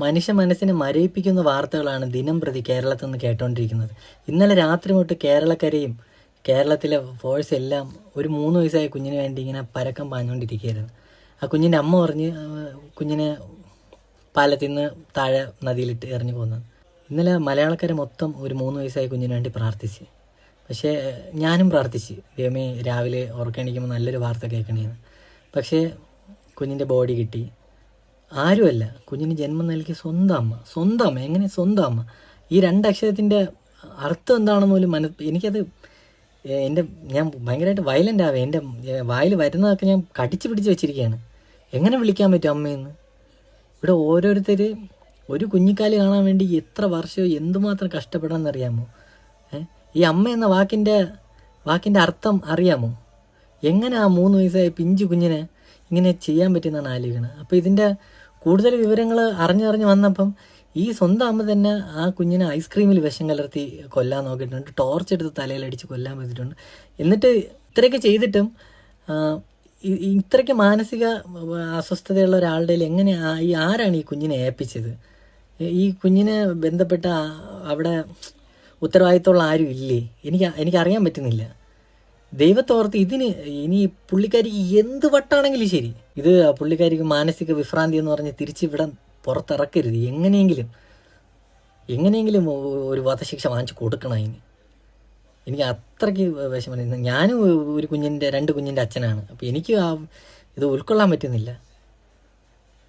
മനുഷ്യ മനസ്സിനെ മരയിപ്പിക്കുന്ന വാർത്തകളാണ് ദിനം പ്രതി കേരളത്തിൽ നിന്ന് കേട്ടോണ്ടിരിക്കുന്നത്. ഇന്നലെ രാത്രി തൊട്ട് കേരളക്കരയും കേരളത്തിലെ ഫോഴ്സ് എല്ലാം ഒരു മൂന്ന് വയസ്സായ കുഞ്ഞിന് വേണ്ടി ഇങ്ങനെ പരക്കം പാഞ്ഞുകൊണ്ടിരിക്കുകയായിരുന്നു. ആ കുഞ്ഞിന്റെ അമ്മ പറഞ്ഞ് കുഞ്ഞിനെ പാലത്തിൽ നിന്ന് താഴെ നദിയിലിട്ട് എറിഞ്ഞു പോകുന്നത് ഇന്നലെ മലയാളക്കര മൊത്തം ഒരു മൂന്ന് വയസ്സായ കുഞ്ഞിന് വേണ്ടി പ്രാർത്ഥിച്ച്. പക്ഷേ ഞാനും പ്രാർത്ഥിച്ച്. ദൈവമേ രാവിലെ ഉറക്കണിക്കുമ്പോൾ നല്ലൊരു വാർത്ത കേൾക്കണേന്ന്. പക്ഷേ കുഞ്ഞിന്റെ ബോഡി കിട്ടി. ആരുമല്ല. കുഞ്ഞിന് ജന്മം നൽകിയ സ്വന്തം അമ്മ. സ്വന്തം അമ്മ. എങ്ങനെ സ്വന്തം അമ്മ? ഈ രണ്ടക്ഷരത്തിന്റെ അർത്ഥം എന്താണെന്ന് പോലും മന എനിക്കത് എന്റെ ഞാൻ ഭയങ്കരമായിട്ട് വയലന്റ് ആവേ. എന്റെ വായിൽ വരുന്നതൊക്കെ ഞാൻ കടിച്ചു പിടിച്ച് വെച്ചിരിക്കുകയാണ് എങ്ങനെ വിളിക്കാൻ പറ്റും അമ്മയെന്ന്? ഇവിടെ ഓരോരുത്തർ ഒരു കുഞ്ഞിക്കാൽ കാണാൻ വേണ്ടി എത്ര വർഷമോ എന്തുമാത്രം കഷ്ടപ്പെടണം എന്നറിയാമോ ഏ? ഈ അമ്മ എന്ന വാക്കിന്റെ വാക്കിന്റെ അർത്ഥം അറിയാമോ? എങ്ങനെ ആ മൂന്ന് വയസ്സായ പിഞ്ചു കുഞ്ഞിനെ ഇങ്ങനെ ചെയ്യാൻ പറ്റുമെന്നാണ് ആലോചിക്കുന്നത് അപ്പോൾ ഇതിന്റെ കൂടുതൽ വിവരങ്ങൾ അറിഞ്ഞറിഞ്ഞ് വന്നപ്പം ഈ സ്വന്തം അമ്മ തന്നെ ആ കുഞ്ഞിനെ ഐസ്ക്രീമിൽ വിഷം കലർത്തി കൊല്ലാൻ നോക്കിയിട്ടുണ്ട്. ടോർച്ച് എടുത്ത് തലയിൽ തലയിലടിച്ച് കൊല്ലാൻ പറ്റിയിട്ടുണ്ട് എന്നിട്ട് ഇത്രയൊക്കെ ചെയ്തിട്ടും ഇത്രയ്ക്ക് മാനസിക അസ്വസ്ഥതയുള്ള ഒരാളുടെ എങ്ങനെ ഈ ആരാണ് ഈ കുഞ്ഞിനെ ഏൽപ്പിച്ചത്? ഈ കുഞ്ഞിനെ ബന്ധപ്പെട്ട അവിടെ ഉത്തരവാദിത്തമുള്ള ആരും ഇല്ലേ? എനിക്ക് എനിക്കറിയാൻ പറ്റുന്നില്ല. ദൈവത്തോർത്ത് ഇതിന് ഇനി പുള്ളിക്കാരിക്ക് എന്ത് വട്ടാണെങ്കിലും ശരി. ഇത് പുള്ളിക്കാരിക്ക് മാനസിക വിഭ്രാന്തി എന്ന് പറഞ്ഞ് തിരിച്ചിവിടെ പുറത്തിറക്കരുത്. എങ്ങനെയെങ്കിലും എങ്ങനെയെങ്കിലും ഒരു വധശിക്ഷ വാങ്ങിച്ചു കൊടുക്കണം അതിന്. എനിക്ക് അത്രയ്ക്ക് വിഷമം. ഞാനും ഒരു കുഞ്ഞിന്റെ രണ്ട് കുഞ്ഞിന്റെ അച്ഛനാണ്. അപ്പോൾ എനിക്ക് ആ ഇത് ഉൾക്കൊള്ളാൻ പറ്റുന്നില്ല.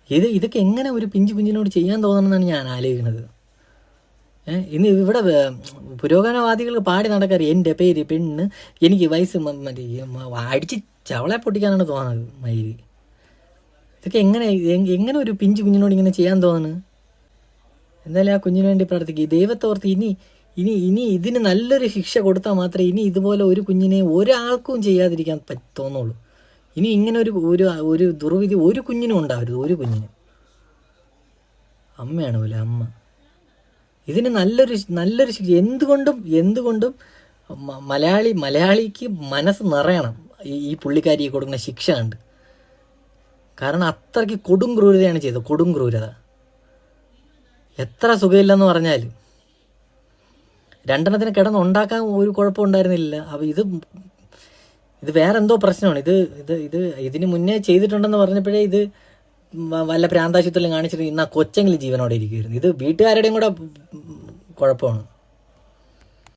ഇത് ഇതൊക്കെ എങ്ങനെ ഒരു പിഞ്ചു കുഞ്ഞിനോട് ചെയ്യാൻ തോന്നണമെന്നാണ് ഞാൻ ആലോചിക്കുന്നത്. ഇന്ന് ഇവിടെ പുരോഗമനവാദികൾ പാടി നടക്കാറ് എന്റെ പേര് പെണ്ണ് എനിക്ക് വയസ്സ് മറ്റേ അടിച്ച് ചവളെ പൊട്ടിക്കാനാണ് തോന്നുന്നത് മയിൽ. ഇതൊക്കെ എങ്ങനെ എങ്ങനെ ഒരു പിഞ്ചു കുഞ്ഞിനോട് ഇങ്ങനെ ചെയ്യാൻ തോന്നുന്നു എന്തായാലും ആ കുഞ്ഞിനു വേണ്ടി പ്രാർത്ഥിക്കുക ദൈവത്തോർത്ത് ഇനി ഇനി ഇനി ഇതിന് നല്ലൊരു ശിക്ഷ കൊടുത്താൽ മാത്രമേ ഇനി ഇതുപോലെ ഒരു കുഞ്ഞിനെ ഒരാൾക്കും ചെയ്യാതിരിക്കാൻ തോന്നുള്ളൂ. ഇനി ഇങ്ങനെ ഒരു ഒരു ഒരു ദുർവിധി ഒരു കുഞ്ഞിനും ഉണ്ടാവരുത്. ഒരു കുഞ്ഞിനും. അമ്മയാണ് പോലെ അമ്മ. ഇതിന് നല്ലൊരു നല്ലൊരു ശിക്ഷ. എന്തുകൊണ്ടും എന്തുകൊണ്ടും മലയാളി മലയാളിക്ക് മനസ്സ് നിറയണം. ഈ ഈ പുള്ളിക്കാരി കൊടുക്കുന്ന ശിക്ഷ കണ്ട്. കാരണം അത്രയ്ക്ക് കൊടും ക്രൂരതയാണ് ചെയ്തത്. കൊടും ക്രൂരത. എത്ര സുഖമില്ലെന്ന് പറഞ്ഞാൽ രണ്ടെണ്ണത്തിന് കിടന്ന് ഉണ്ടാക്കാൻ ഒരു കുഴപ്പമുണ്ടായിരുന്നില്ല അപ്പോൾ ഇത് ഇത് വേറെ എന്തോ പ്രശ്നമാണ്. ഇത് ഇത് ഇത് ഇതിന് മുന്നേ ചെയ്തിട്ടുണ്ടെന്ന് പറഞ്ഞപ്പോഴേ ഇത് വല്ല പ്രാന്താശുപത്രിയിലും കാണിച്ചിട്ട് ഇന്ന് ആ കൊച്ചെങ്കിലും ജീവനോടെ ഇരിക്കുമായിരുന്നു ഇത് വീട്ടുകാരുടെയും കൂടെ കുഴപ്പമാണ്.